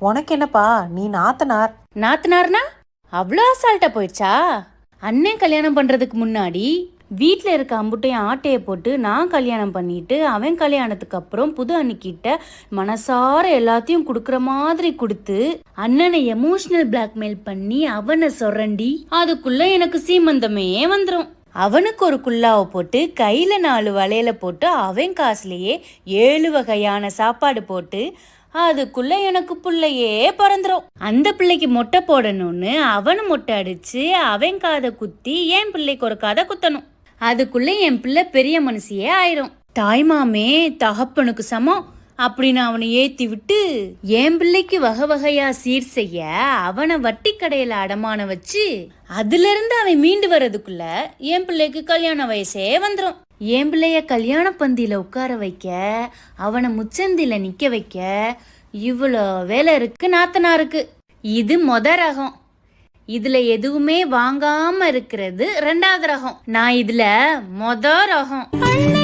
உனக்கு என்னப்பா? நீ நாத்தனார். நாத்தனார்னா? அவ்வளோ அசால்ட்டா போயிடுச்சா? அண்ணன் கல்யாணம் பண்றதுக்கு முன்னாடி வீட்டில் இருக்க அம்புட்டையும் ஆட்டையை போட்டு நான் கல்யாணம் பண்ணிட்டு அவன் கல்யாணத்துக்கு அப்புறம் புது அண்ணிக்கிட்ட மனசார எல்லாத்தையும் கொடுக்குற மாதிரி கொடுத்து அண்ணனை எமோஷனல் பிளாக்மெயில் பண்ணி அவனை சொரண்டி அதுக்குள்ள எனக்கு சீமந்தமே வந்துடும் அவனுக்கு ஒரு குல்லாவை போட்டு கையில் நாலு வளையல போட்டு அவன் காசுலேயே ஏழு வகையான சாப்பாடு போட்டு அதுக்குள்ள எனக்கு பிள்ளையே பிறந்துரும். அந்த பிள்ளைக்கு மொட்டை போடணும்னு அவனும் மொட்டை அடிச்சு அவன் காதை குத்தி என் பிள்ளைக்கு ஒரு காதை குத்தணும். அதுக்குள்ள என் பிள்ளை பெரிய மனுஷியே ஆயிரும். தாய்மாமே தகப்பனுக்கு சமம் அப்படின்னு அவனை ஏத்தி விட்டு என் பிள்ளைக்கு வகை வகையா சீர் செய்ய அவனை வட்டி கடையில அடமான வச்சு அதுல இருந்து அவன் மீண்டு வர்றதுக்குள்ள என் பிள்ளைக்கு கல்யாண வயசே வந்துடும் என் பிள்ளைய கல்யாண பந்தியில் உட்கார வைக்க அவனை முச்சந்தியில் நிற்க வைக்க இவ்வளோ வேலை இருக்கு நாத்தனாருக்கு. இது மொத ரகம். இதில் எதுவுமே வாங்காமல் இருக்கிறது ரெண்டாவது ரகம். நான் இதில் மொத ரகம்.